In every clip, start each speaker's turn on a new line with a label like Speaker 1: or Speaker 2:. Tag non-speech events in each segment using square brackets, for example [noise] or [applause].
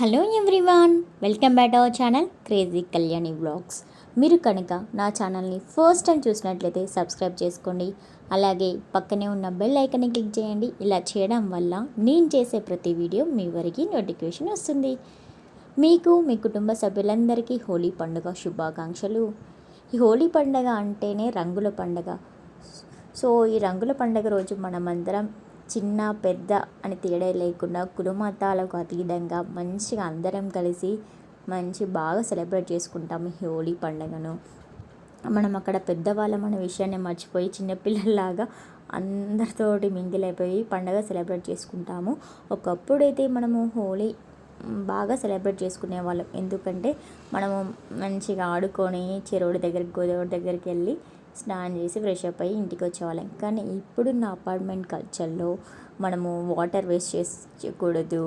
Speaker 1: Hello everyone welcome back our channel crazy Kalyani vlogs మీరు కనుక నా ఛానల్ని ఫస్ట్ టైం చూసినట్లయితే సబ్స్క్రైబ్ చేసుకోండి. అలాగే పక్కనే ఉన్న బెల్ ఐకన్ని క్లిక్ చేయండి. ఇలా చేయడం వల్ల నేను చేసే ప్రతి వీడియో మీ వరకు నోటిఫికేషన్ వస్తుంది. మీకు మీ కుటుంబ సభ్యులందరికీ హోలీ పండుగ శుభాకాంక్షలు. ఈ హోలీ పండుగ అంటేనే రంగుల పండుగ. సో ఈ రంగుల పండుగ రోజు మనమందరం చిన్న పెద్ద అని తేడా లేకుండా కులమతాలకు అతీతంగా మంచిగా అందరం కలిసి మంచి బాగా సెలబ్రేట్ చేసుకుంటాం ఈ హోలీ పండుగను. మనం అక్కడ పెద్దవాళ్ళం అనే విషయాన్ని మర్చిపోయి చిన్నపిల్లల్లాగా అందరితోటి మింగిల్ అయిపోయి పండగ సెలబ్రేట్ చేసుకుంటాము. ఒకప్పుడైతే మనము హోలీ బాగా సెలబ్రేట్ చేసుకునే వాళ్ళం. ఎందుకంటే మనము మంచిగా ఆడుకొని చెరువుడి దగ్గరికి గోదావరి దగ్గరికి వెళ్ళి స్నానం చేసి ఫ్రెష్ అప్ అయ్యి ఇంటికి వచ్చేవాళ్ళం. కానీ ఇప్పుడున్న అపార్ట్మెంట్ కల్చర్లో మనము వాటర్ వేస్ట్ చేయకూడదు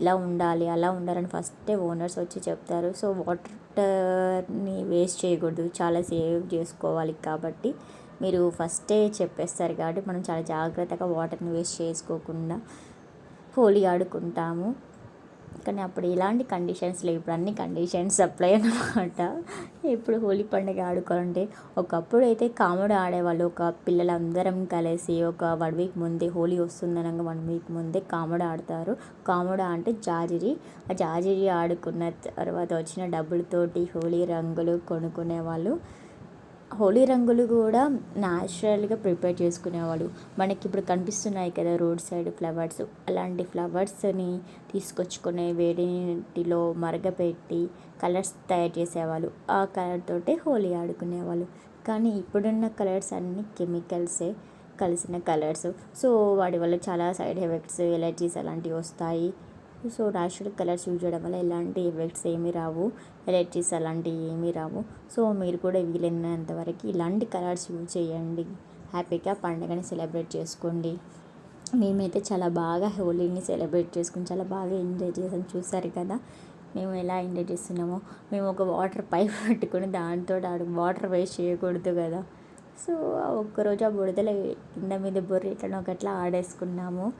Speaker 1: ఇలా ఉండాలి అలా ఉండాలని ఫస్టే ఓనర్స్ వచ్చి చెప్తారు. సో వాటర్ని వేస్ట్ చేయకూడదు. చాలా సేవ్ చేసుకోవాలి కాబట్టి మీరు ఫస్టే చెప్పేస్తారు కాబట్టి మనం చాలా జాగ్రత్తగా వాటర్ని వేస్ట్ చేసుకోకుండా హోలీ ఆడుకుంటాము. కానీ అప్పుడు ఇలాంటి కండిషన్స్ లేవు. ఇప్పుడు అన్ని కండిషన్స్ అప్లై అనమాట ఇప్పుడు హోలీ పండుగ ఆడుకోవాలంటే ఒకప్పుడు అయితే కామెడీ ఆడేవాళ్ళు ఒక పిల్లలందరం కలిసి ఒక వన్ వీక్ ముందే హోలీ వస్తుందనగా వన్ వీక్ ముందే కామెడీ ఆడతారు. కామెడీ అంటే జాజిరి. ఆ జాజిరి ఆడుకున్న తర్వాత వచ్చిన డబ్బులతోటి హోలీ రంగులు కొనుక్కునే వాళ్ళు హోలీ రంగులు కూడా న్యాచురల్గా ప్రిపేర్ చేసుకునేవాడు మనకి ఇప్పుడు కనిపిస్తున్నాయి కదా రోడ్ సైడ్ ఫ్లవర్స్. అలాంటి ఫ్లవర్స్ని తీసుకొచ్చుకునే వేడి నీటిలో మరగపెట్టి కలర్స్ తయారు చేసేవాళ్ళు. ఆ కలర్ తోటే హోలీ ఆడుకునేవాళ్ళు. కానీ ఇప్పుడున్న కలర్స్ అన్నీ కెమికల్సే కలిసిన కలర్స్. సో వాటి వల్ల చాలా సైడ్ ఎఫెక్ట్స్ ఎలర్జీస్ అలాంటివి వస్తాయి. సో న్యాచురల్ కలర్స్ యూజ్ చేయడం వల్ల ఎలాంటి ఎఫెక్ట్స్ ఏమీ రావు. ఎలర్జీస్ అలాంటివి ఏమీ రావు. సో మీరు కూడా వీలైనంత వరకు ఇలాంటి కలర్స్ యూజ్ చేయండి. హ్యాపీగా పండుగని సెలబ్రేట్ చేసుకోండి. మేమైతే చాలా బాగా హోలీని సెలబ్రేట్ చేసుకుని చాలా బాగా ఎంజాయ్ చేసాం. చూసారు కదా? మేము ఎలా ఎంజాయ్ చేస్తున్నామో. మేము ఒక వాటర్ పైప్ [laughs] పెట్టుకుని దాంతో ఆడు వాటర్ వేస్ట్ చేయకూడదు కదా? సో ఒక్కరోజు ఆ బుడదల కింద మీద బొర్రె ఇట్లా ఒకట్లా ఆడేసుకున్నాము.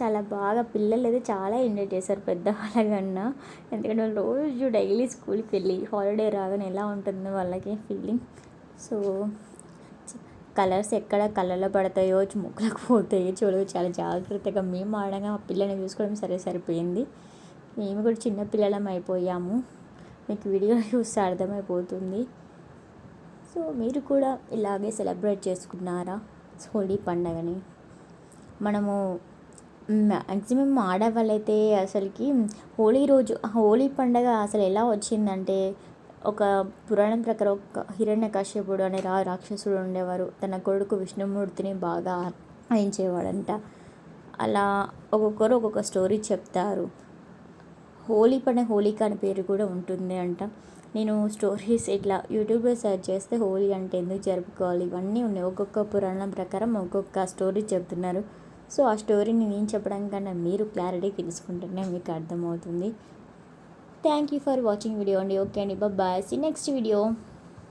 Speaker 1: చాలా బాగా పిల్లలు అయితే చాలా ఎంజాయ్ చేశారు పెద్దవాళ్ళ కన్నా ఎందుకంటే వాళ్ళు రోజు డైలీ స్కూల్కి వెళ్ళి హాలిడే రాగానే ఎలా ఉంటుందో వాళ్ళకి ఫీలింగ్ సో కలర్స్ ఎక్కడ కళ్ళలో పడతాయో ముక్కలకు పోతాయో చూడవు చాలా జాగ్రత్తగా మేము ఆడగా మా పిల్లల్ని చూసుకోవడం సరే సరిపోయింది. మేము కూడా చిన్న పిల్లలం అయిపోయాము. మీకు వీడియో చూస్తే అర్థమైపోతుంది. సో మీరు కూడా ఇలాగే సెలబ్రేట్ చేసుకున్నారా? హోలీ పండగని? మనము మ్యాక్సిమం ఆడవాళ్ళైతే అసలుకి హోలీ రోజు హోలీ పండగ అసలు ఎలా వచ్చిందంటే ఒక పురాణం ప్రకారం ఒక హిరణ్య కశ్యపుడు అనే రా రాక్షసుడు ఉండేవారు. తన కొడుకు విష్ణుమూర్తిని బాగా ఆయించేవాడంట అలా ఒక్కొక్కరు ఒక్కొక్క స్టోరీ చెప్తారు. హోలీ పండుగ హోలీక అనే పేరు కూడా ఉంటుంది అంట. నేను స్టోరీస్ ఇట్లా యూట్యూబ్లో సెర్చ్ చేస్తే హోలీ అంటే ఎందుకు జరుపుకోవాలి? ఇవన్నీ ఉన్నాయి. ఒక్కొక్క పురాణం ప్రకారం ఒక్కొక్క స్టోరీ చెప్తున్నారు. సో ఆ స్టోరీని నేను చెప్పడం కన్నా మీరు క్లారిటీ తెలుసుకుంటేనే మీకు అర్థమవుతుంది. Thank you for watching video అండి. ఓకే అండి. బాయ్. See next video